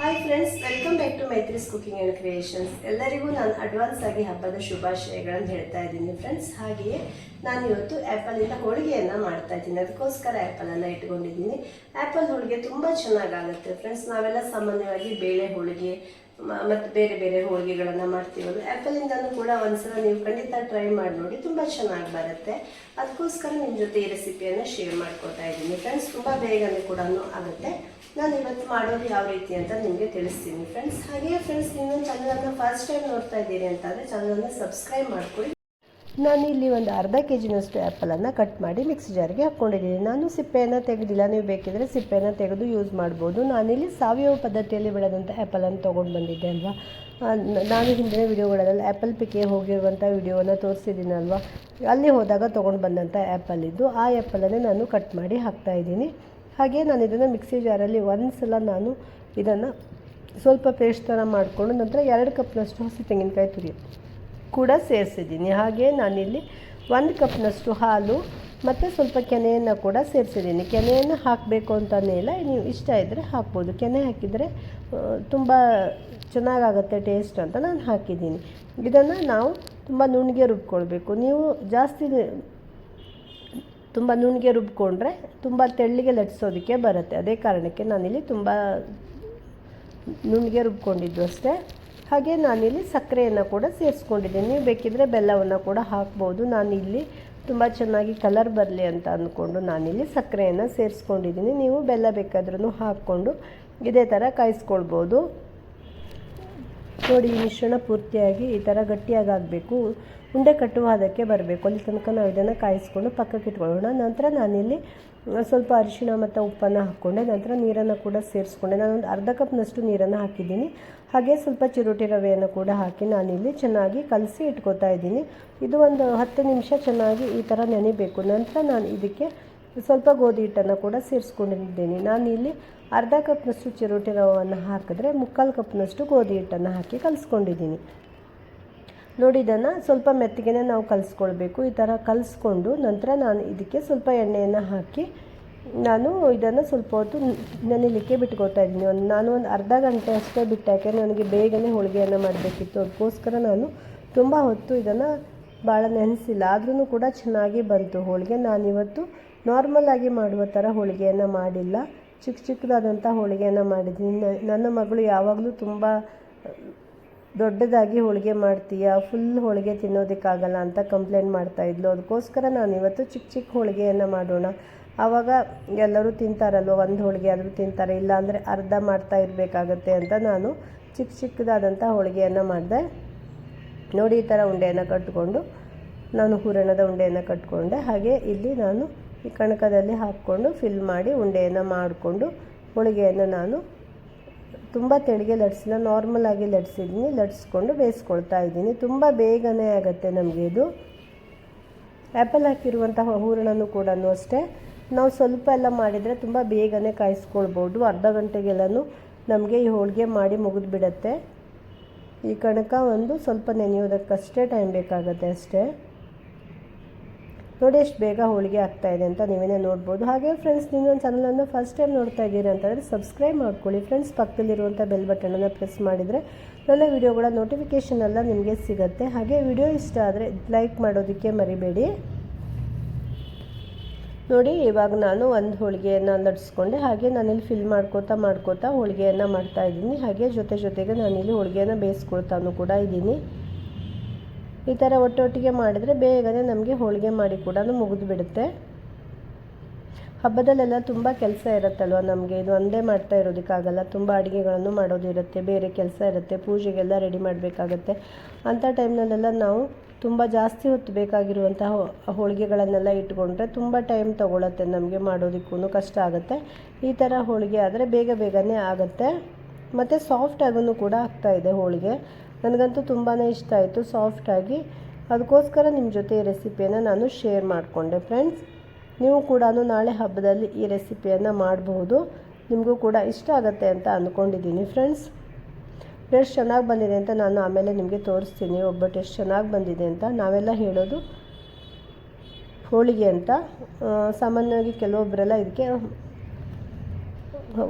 Hi friends welcome back to Maitri's cooking and creations ಎಲ್ಲರಿಗೂ ನಾನು advance ಆಗಿ ಹಬ್ಬದ ಶುಭಾಶಯಗಳನ್ನು ಹೇಳ್ತಾ ಇದ್ದೀನಿ ಫ್ರೆಂಡ್ಸ್ ಹಾಗೆಯೇ ನಾನು ಇವತ್ತು ಆ್ಯಪಲಿಂದ ಹೋಳಿಗೆಯನ್ನು ಮಾಡ್ತಾ ಇದ್ದೀನಿ. ಅದಕ್ಕೋಸ್ಕರ ಆ್ಯಪಲನ್ನು ಇಟ್ಕೊಂಡಿದ್ದೀನಿ. ಆ್ಯಪಲ್ ಹೋಳಿಗೆ ತುಂಬ ಚೆನ್ನಾಗಾಗುತ್ತೆ ಫ್ರೆಂಡ್ಸ್ ನಾವೆಲ್ಲ ಸಾಮಾನ್ಯವಾಗಿ ಬೇಳೆ ಹೋಳಿಗೆ ಮತ್ತು ಬೇರೆ ಬೇರೆ ಹೋಳಿಗೆಗಳನ್ನು ಮಾಡ್ತೀವಲ್ಲ ಆ್ಯಪಲಿಂದನೂ ಕೂಡ ಒಂದ್ಸಲ ನೀವು ಖಂಡಿತ ಟ್ರೈ ಮಾಡಿ ನೋಡಿ, ತುಂಬ ಚೆನ್ನಾಗಿ ಬರುತ್ತೆ. ಅದಕ್ಕೋಸ್ಕರ ನಿಮ್ಮ ಜೊತೆ ಈ ರೆಸಿಪಿಯನ್ನು ಶೇರ್ ಮಾಡ್ಕೊತಾ ಇದ್ದೀನಿ. ಫ್ರೆಂಡ್ಸ್ ತುಂಬ ಬೇಗನೆ ಕೂಡ ಆಗುತ್ತೆ. ನಾನು ಇವತ್ತು ಮಾಡೋದು ಯಾವ ರೀತಿ ಅಂತ ನಿಮಗೆ ತಿಳಿಸ್ತೀನಿ. ಫ್ರೆಂಡ್ಸ್ ಹಾಗೆಯೇ ಫ್ರೆಂಡ್ಸ್ ನೀವು ಚಾನಲನ್ನು ಫಸ್ಟ್ ಟೈಮ್ ನೋಡ್ತಾ ಇದ್ದೀರಿ ಅಂತಂದರೆ ಚಾನಲನ್ನು ಸಬ್ಸ್ಕ್ರೈಬ್ ಮಾಡ್ಕೊಳ್ಳಿ. ನಾನು ಇಲ್ಲಿ ಒಂದು ಅರ್ಧ ಕೆ ಜಿನಷ್ಟು ಆ್ಯಪಲನ್ನು ಕಟ್ ಮಾಡಿ ಮಿಕ್ಸಿ ಜಾರಿಗೆ ಹಾಕ್ಕೊಂಡಿದ್ದೀನಿ. ನಾನು ಸಿಪ್ಪೆಯನ್ನು ತೆಗೆದಿಲ್ಲ. ನೀವು ಬೇಕಿದ್ರೆ ಸಿಪ್ಪೆಯನ್ನು ತೆಗೆದು ಯೂಸ್ ಮಾಡ್ಬೋದು. ನಾನಿಲ್ಲಿ ಸಾವಯವ ಪದ್ಧತಿಯಲ್ಲಿ ಬೆಳೆದಂಥ ಆ್ಯಪಲನ್ನು ತೊಗೊಂಡು ಬಂದಿದ್ದೆ ಅಲ್ವಾ? ನಾನು ಹಿಂದಿನ ವಿಡಿಯೋಗಳಲ್ಲಿ ಆ್ಯಪಲ್ ಪಿಕ್ಕೆ ಹೋಗಿರುವಂಥ ವಿಡಿಯೋವನ್ನು ತೋರಿಸಿದ್ದೀನಲ್ವಾ ಅಲ್ಲಿ ಹೋದಾಗ ತೊಗೊಂಡು ಬಂದಂಥ ಆ್ಯಪಲ್ ಇದ್ದು ಆ ಆ್ಯಪಲನ್ನೇ ನಾನು ಕಟ್ ಮಾಡಿ ಹಾಕ್ತಾ ಇದ್ದೀನಿ. ಹಾಗೆ ನಾನು ಇದನ್ನು ಮಿಕ್ಸಿ ಜಾರಲ್ಲಿ ಒಂದು ಸಲ ನಾನು ಇದನ್ನು ಸ್ವಲ್ಪ ಪೇಸ್ಟ್ ಥರ ಮಾಡಿಕೊಂಡು ನಂತರ ಎರಡು ಕಪ್ನಷ್ಟು ಹಸಿ ತೆಂಗಿನಕಾಯಿ ತುರಿ ಕೂಡ ಸೇರಿಸಿದ್ದೀನಿ. ಹಾಗೆ ನಾನಿಲ್ಲಿ ಒಂದು ಕಪ್ನಷ್ಟು ಹಾಲು ಮತ್ತು ಸ್ವಲ್ಪ ಕೆನೆಯನ್ನು ಕೂಡ ಸೇರಿಸಿದ್ದೀನಿ. ಕೆನೆಯನ್ನು ಹಾಕಬೇಕು ಅಂತಲೇ ಇಲ್ಲ. ನೀವು ಇಷ್ಟ ಇದ್ದರೆ ಹಾಕ್ಬೋದು. ಕೆನೆ ಹಾಕಿದರೆ ತುಂಬ ಚೆನ್ನಾಗಾಗುತ್ತೆ ಟೇಸ್ಟ್ ಅಂತ ನಾನು ಹಾಕಿದ್ದೀನಿ. ಇದನ್ನು ನಾವು ತುಂಬ ನುಣ್ಣಗೆ ರುಬ್ಕೊಳ್ಬೇಕು. ನೀವು ಜಾಸ್ತಿ ತುಂಬ ನುಣ್ಣಗೆ ರುಬ್ಕೊಂಡ್ರೆ ತುಂಬ ತೆಳ್ಳಿಗೆ ಲಟ್ಸೋದಕ್ಕೆ ಬರುತ್ತೆ. ಅದೇ ಕಾರಣಕ್ಕೆ ನಾನಿಲ್ಲಿ ತುಂಬ ನುಣ್ಣಗೆ ರುಬ್ಕೊಂಡಿದ್ದು ಅಷ್ಟೇ. ಹಾಗೆ ನಾನಿಲ್ಲಿ ಸಕ್ಕರೆಯನ್ನು ಕೂಡ ಸೇರಿಸ್ಕೊಂಡಿದ್ದೀನಿ. ನೀವು ಬೇಕಿದ್ದರೆ ಬೆಲ್ಲವನ್ನು ಕೂಡ ಹಾಕ್ಬೋದು. ನಾನಿಲ್ಲಿ ತುಂಬ ಚೆನ್ನಾಗಿ ಕಲರ್ ಬರಲಿ ಅಂತ ಅಂದ್ಕೊಂಡು ನಾನಿಲ್ಲಿ ಸಕ್ಕರೆಯನ್ನು ಸೇರಿಸ್ಕೊಂಡಿದ್ದೀನಿ. ನೀವು ಬೆಲ್ಲ ಬೇಕಾದ್ರೂ ಹಾಕ್ಕೊಂಡು ಇದೇ ಥರ ಕಾಯಿಸ್ಕೊಳ್ಬೋದು. ನೋಡಿ ಮಿಶ್ರಣ ಪೂರ್ತಿಯಾಗಿ ಈ ಥರ ಗಟ್ಟಿಯಾಗಿ ಆಗಬೇಕು ಉಂಡೆ ಕಟ್ಟುವ ಅದಕ್ಕೆ ಬರಬೇಕು. ಅಲ್ಲಿ ತನಕ ನಾವು ಇದನ್ನು ಕಾಯಿಸ್ಕೊಂಡು ಪಕ್ಕಕ್ಕೆ ಇಟ್ಕೊಳ್ಳೋಣ. ನಂತರ ನಾನಿಲ್ಲಿ ಸ್ವಲ್ಪ ಅರಿಶಿಣ ಮತ್ತು ಉಪ್ಪನ್ನು ಹಾಕ್ಕೊಂಡೆ. ನಂತರ ನೀರನ್ನು ಕೂಡ ಸೇರಿಸ್ಕೊಂಡೆ. ನಾನೊಂದು ಅರ್ಧ ಕಪ್ನಷ್ಟು ನೀರನ್ನು ಹಾಕಿದ್ದೀನಿ. ಹಾಗೆ ಸ್ವಲ್ಪ ಚಿರೋಟಿ ರವೆಯನ್ನು ಕೂಡ ಹಾಕಿ ನಾನಿಲ್ಲಿ ಚೆನ್ನಾಗಿ ಕಲಸಿ ಇಟ್ಕೊತಾ ಇದ್ದೀನಿ. ಇದು ಒಂದು ಹತ್ತು ನಿಮಿಷ ಚೆನ್ನಾಗಿ ಈ ಥರ ನೆನೆಬೇಕು. ನಂತರ ನಾನು ಇದಕ್ಕೆ ಸ್ವಲ್ಪ ಗೋಧಿ ಹಿಟ್ಟನ್ನು ಕೂಡ ಸೇರಿಸ್ಕೊಂಡಿದ್ದೀನಿ. ಇಲ್ಲಿ ಅರ್ಧ ಕಪ್ನಷ್ಟು ಚಿರೋಟಿ ರವವನ್ನು ಹಾಕಿದ್ರೆ ಮುಕ್ಕಾಲು ಕಪ್ನಷ್ಟು ಗೋಧಿ ಹಿಟ್ಟನ್ನು ಹಾಕಿ ಕಲಿಸ್ಕೊಂಡಿದ್ದೀನಿ. ನೋಡಿ, ಇದನ್ನು ಸ್ವಲ್ಪ ಮೆತ್ತಗೆನೇ ನಾವು ಕಲಿಸ್ಕೊಳ್ಬೇಕು. ಈ ಥರ ಕಲಿಸ್ಕೊಂಡು ನಂತರ ನಾನು ಇದಕ್ಕೆ ಸ್ವಲ್ಪ ಎಣ್ಣೆಯನ್ನು ಹಾಕಿ ನಾನು ಇದನ್ನು ಸ್ವಲ್ಪ ಹೊತ್ತು ನೆನೆಲಿಕ್ಕೆ ಬಿಟ್ಕೋತಾ ಇದ್ದೀನಿ. ಒಂದು ನಾನು ಒಂದು ಅರ್ಧ ಗಂಟೆ ಅಷ್ಟೇ ಬಿಟ್ಟಾಕೆ ನನಗೆ ಬೇಗನೆ ಹೋಳಿಗೆಯನ್ನು ಮಾಡಬೇಕಿತ್ತು. ಅದಕ್ಕೋಸ್ಕರ ನಾನು ತುಂಬ ಹೊತ್ತು ಇದನ್ನು ಭಾಳ ನೆನೆಸಿಲ್ಲ. ಆದ್ರೂ ಕೂಡ ಚೆನ್ನಾಗಿ ಬಂತು ಹೋಳಿಗೆ. ನಾನಿವತ್ತು ನಾರ್ಮಲ್ ಆಗಿ ಮಾಡುವ ಥರ ಹೋಳಿಗೆಯನ್ನು ಮಾಡಿಲ್ಲ. ಚಿಕ್ಕ ಚಿಕ್ಕದಾದಂಥ ಹೋಳಿಗೆಯನ್ನು ಮಾಡಿದ್ದೀನಿ. ನನ್ನ ಮಗಳು ಯಾವಾಗಲೂ ತುಂಬ, ದೊಡ್ಡದಾಗಿ ಹೋಳಿಗೆ ಮಾಡ್ತೀಯಾ ಫುಲ್ ಹೋಳಿಗೆ ತಿನ್ನೋದಕ್ಕಾಗಲ್ಲ ಅಂತ ಕಂಪ್ಲೇಂಟ್ ಮಾಡ್ತಾ ಇದ್ಲು. ಅದಕ್ಕೋಸ್ಕರ ನಾನು ಇವತ್ತು ಚಿಕ್ಕ ಚಿಕ್ಕ ಹೋಳಿಗೆಯನ್ನು ಮಾಡೋಣ. ಆವಾಗ ಎಲ್ಲರೂ ತಿಂತಾರಲ್ವ, ಒಂದು ಹೋಳಿಗೆ ಆದರೂ ತಿಂತಾರೆ. ಇಲ್ಲಾಂದರೆ ಅರ್ಧ ಮಾಡ್ತಾ ಇರಬೇಕಾಗತ್ತೆ ಅಂತ ನಾನು ಚಿಕ್ಕ ಚಿಕ್ಕದಾದಂಥ ಹೋಳಿಗೆಯನ್ನು ಮಾಡಿದೆ. ನೋಡಿ ಈ ಥರ ಉಂಡೆಯನ್ನು ಕಟ್ಕೊಂಡು, ನಾನು ಹೂರಣದ ಉಂಡೆಯನ್ನು ಕಟ್ಕೊಂಡೆ. ಹಾಗೆ ಇಲ್ಲಿ ನಾನು ಈ ಕಣಕದಲ್ಲಿ ಹಾಕ್ಕೊಂಡು ಫಿಲ್ ಮಾಡಿ ಉಂಡೆಯನ್ನು ಮಾಡಿಕೊಂಡು ಹೋಳಿಗೆಯನ್ನು ನಾನು ತುಂಬ ತೆಳಿಗೆ ಲಟ್ಸಿಲ್ಲ ನಾರ್ಮಲ್ ಆಗಿ ಲಟ್ಸಿದ್ದೀನಿ ಲಟ್ಸ್ಕೊಂಡು ಬೇಯಿಸ್ಕೊಳ್ತಾ ಇದ್ದೀನಿ. ತುಂಬ ಬೇಗನೆ ಆಗುತ್ತೆ ನಮಗೆ ಇದು. ಆ್ಯಪಲ್ ಹಾಕಿರುವಂತಹ ಹೂರಣನೂ ಕೂಡ ಅಷ್ಟೇ. ನಾವು ಸ್ವಲ್ಪ ಎಲ್ಲ ಮಾಡಿದರೆ ತುಂಬ ಬೇಗನೆ ಕಾಯಿಸ್ಕೊಳ್ಬೋದು. ಅರ್ಧ ಗಂಟೆಗೆಲ್ಲನೂ ನಮಗೆ ಈ ಹೋಳಿಗೆ ಮಾಡಿ ಮುಗಿದು ಬಿಡುತ್ತೆ ಈ ಕಣಕ ಒಂದು ಸ್ವಲ್ಪ ನೆನೆಯೋದಕ್ಕಷ್ಟೇ ಟೈಮ್ ಬೇಕಾಗುತ್ತೆ ಅಷ್ಟೇ. ನೋಡಿ, ಎಷ್ಟು ಬೇಗ ಹೋಳಿಗೆ ಆಗ್ತಾ ಇದೆ ಅಂತ ನೀವೇನೇ ನೋಡ್ಬೋದು. ಹಾಗೆ ಫ್ರೆಂಡ್ಸ್ ನೀವು ನನ್ನ ಚಾನಲನ್ನು ಫಸ್ಟ್ ಟೈಮ್ ನೋಡ್ತಾ ಇದ್ದೀರಿ ಅಂತಂದರೆ ಸಬ್ಸ್ಕ್ರೈಬ್ ಮಾಡ್ಕೊಳ್ಳಿ. ಫ್ರೆಂಡ್ಸ್ ಪಕ್ಕದಲ್ಲಿರುವಂಥ ಬೆಲ್ ಬಟನನ್ನು ಪ್ರೆಸ್ ಮಾಡಿದರೆ ನನ್ನ ವೀಡಿಯೋಗಳ ನೋಟಿಫಿಕೇಷನ್ ಎಲ್ಲ ನಿಮಗೆ ಸಿಗುತ್ತೆ. ಹಾಗೆ ವಿಡಿಯೋ ಇಷ್ಟ ಆದರೆ ಲೈಕ್ ಮಾಡೋದಕ್ಕೆ ಮರಿಬೇಡಿ. ನೋಡಿ, ಇವಾಗ ನಾನು ಒಂದು ಹೋಳಿಗೆಯನ್ನು ಲಟ್ಸ್ಕೊಂಡೆ ಹಾಗೆ ನಾನಿಲ್ಲಿ ಫಿಲ್ ಮಾಡ್ಕೋತಾ ಮಾಡ್ಕೋತಾ ಹೋಳಿಗೆಯನ್ನು ಮಾಡ್ತಾ ಇದ್ದೀನಿ. ಹಾಗೆ ಜೊತೆ ಜೊತೆಗೆ ನಾನಿಲ್ಲಿ ಹೋಳಿಗೆಯನ್ನು ಬೇಯಿಸ್ಕೊಳ್ತಾನು ಕೂಡ ಇದ್ದೀನಿ. ಈ ಥರ ಒಟ್ಟೊಟ್ಟಿಗೆ ಮಾಡಿದರೆ ಬೇಗನೆ ನಮಗೆ ಹೋಳಿಗೆ ಮಾಡಿ ಕೂಡ ಮುಗಿದು ಬಿಡುತ್ತೆ ಹಬ್ಬದಲ್ಲೆಲ್ಲ ತುಂಬ ಕೆಲಸ ಇರುತ್ತಲ್ವ ನಮಗೆ? ಇದು ಒಂದೇ ಮಾಡ್ತಾ ಇರೋದಕ್ಕಾಗಲ್ಲ. ತುಂಬ ಅಡುಗೆಗಳನ್ನು ಮಾಡೋದಿರುತ್ತೆ ಬೇರೆ ಕೆಲಸ ಇರುತ್ತೆ, ಪೂಜೆಗೆಲ್ಲ ರೆಡಿ ಮಾಡಬೇಕಾಗತ್ತೆ. ಅಂಥ ಟೈಮ್ನಲ್ಲೆಲ್ಲ ನಾವು ತುಂಬ ಜಾಸ್ತಿ ಹೊತ್ತು ಬೇಕಾಗಿರುವಂತಹ ಹೋಳಿಗೆಗಳನ್ನೆಲ್ಲ ಇಟ್ಕೊಂಡ್ರೆ ತುಂಬ ಟೈಮ್ ತೊಗೊಳತ್ತೆ ನಮಗೆ ಮಾಡೋದಕ್ಕೂ ಕಷ್ಟ ಆಗುತ್ತೆ. ಈ ಥರ ಹೋಳಿಗೆ ಆದರೆ ಬೇಗ ಬೇಗನೆ ಆಗುತ್ತೆ. ಮತ್ತು ಸಾಫ್ಟ್ ಆಗೂ ಕೂಡ ಆಗ್ತಾ ಇದೆ ಹೋಳಿಗೆ. ನನಗಂತೂ ತುಂಬಾ ಇಷ್ಟ ಆಯಿತು ಸಾಫ್ಟಾಗಿ ಅದಕ್ಕೋಸ್ಕರ ನಿಮ್ಮ ಜೊತೆ ಈ ರೆಸಿಪಿಯನ್ನು ನಾನು ಶೇರ್ ಮಾಡಿಕೊಂಡೆ ಫ್ರೆಂಡ್ಸ್ ನೀವು ಕೂಡ ನಾಳೆ ಹಬ್ಬದಲ್ಲಿ ಈ ರೆಸಿಪಿಯನ್ನು ಮಾಡಬಹುದು ನಿಮಗೂ ಕೂಡ ಇಷ್ಟ ಆಗುತ್ತೆ ಅಂತ ಅಂದ್ಕೊಂಡಿದ್ದೀನಿ ಫ್ರೆಂಡ್ಸ್ ಎಷ್ಟು ಚೆನ್ನಾಗಿ ಬಂದಿದೆ ಅಂತ ನಾನು ಆಮೇಲೆ ನಿಮಗೆ ತೋರಿಸ್ತೀನಿ ಒಬ್ಬಟ್ಟು ಎಷ್ಟು ಚೆನ್ನಾಗಿ ಬಂದಿದೆ ಅಂತ. ನಾವೆಲ್ಲ ಹೇಳೋದು ಹೋಳಿಗೆ ಅಂತ. ಸಾಮಾನ್ಯವಾಗಿ ಕೆಲವೊಬ್ಬರೆಲ್ಲ ಇದಕ್ಕೆ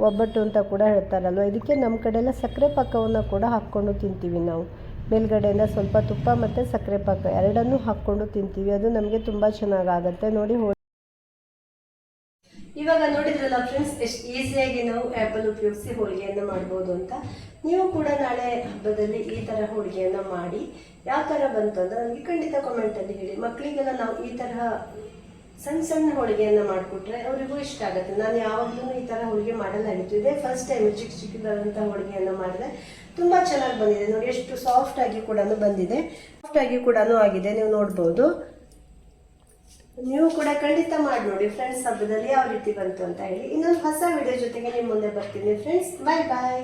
ಒಬ್ಬಟ್ಟು ಅಂತ ಕೂಡ ಹೇಳ್ತಾರಲ್ವ? ಇದಕ್ಕೆ ನಮ್ಮ ಕಡೆಯೆಲ್ಲ ಸಕ್ಕರೆ ಪಾಕವನ್ನು ಕೂಡ ಹಾಕ್ಕೊಂಡು ತಿಂತೀವಿ ನಾವು. ಮೇಲ್ಗಡೆಯಿಂದ ಸ್ವಲ್ಪ ತುಪ್ಪ ಮತ್ತು ಸಕ್ಕರೆ ಪಾಕ, ಎರಡನ್ನೂ ಹಾಕ್ಕೊಂಡು ತಿಂತೀವಿ. ಅದು ನಮಗೆ ತುಂಬ ಚೆನ್ನಾಗಾಗತ್ತೆ. ನೋಡಿ ಇವಾಗ ನೋಡಿದ್ರಲ್ಲ ಫ್ರೆಂಡ್ಸ್, ಎಷ್ಟು ಈಸಿಯಾಗಿ ನಾವು ಆ್ಯಪಲ್ ಉಪಯೋಗಿಸಿ ಹೋಳಿಗೆಯನ್ನು ಮಾಡ್ಬೋದು ಅಂತ. ನೀವು ಕೂಡ ನಾಳೆ ಹಬ್ಬದಲ್ಲಿ ಈ ಥರ ಹೋಳಿಗೆಯನ್ನು ಮಾಡಿ, ಯಾವ ಥರ ಬಂತು ಅಂತ ನನಗೆ ಖಂಡಿತ ಕಾಮೆಂಟಲ್ಲಿ ಹೇಳಿ. ಮಕ್ಕಳಿಗೆಲ್ಲ ನಾವು ಈ ತರಹ ಸಣ್ಣ ಸಣ್ಣ ಹೋಳಿಗೆಯನ್ನು ಮಾಡಿಕೊಟ್ರೆ ಅವರಿಗೂ ಇಷ್ಟ ಆಗುತ್ತೆ. ನಾನು ಯಾವಾಗಲೂ ಈ ಥರ ಹೋಳಿಗೆ ಮಾಡಲ್ಲ ಹೇಳ್ತು ಇದೇ ಫಸ್ಟ್ ಟೈಮ್ ಚಿಕ್ಕ ಚಿಕ್ಕದಾದಂಥ ಹೋಳಿಗೆಯನ್ನು ಮಾಡಿದೆ. ತುಂಬ ಚೆನ್ನಾಗಿ ಬಂದಿದೆ. ನೋಡಿ, ಎಷ್ಟು ಸಾಫ್ಟ್ ಆಗಿ ಕೂಡ ಬಂದಿದೆ. ಸಾಫ್ಟ್ ಆಗಿ ಕೂಡ ಆಗಿದೆ. ನೀವು ನೋಡ್ಬೋದು. ನೀವು ಕೂಡ ಖಂಡಿತ ಮಾಡಿ ನೋಡಿ. ಫ್ರೆಂಡ್ಸ್ ಹಬ್ಬದಲ್ಲಿ ಯಾವ ರೀತಿ ಬಂತು ಅಂತ ಹೇಳಿ. ಇನ್ನೊಂದು ಹೊಸ ವಿಡಿಯೋ ಜೊತೆಗೆ ನಿಮ್ಮ ಮುಂದೆ ಬರ್ತೀನಿ. ಫ್ರೆಂಡ್ಸ್ ಬಾಯ್ ಬಾಯ್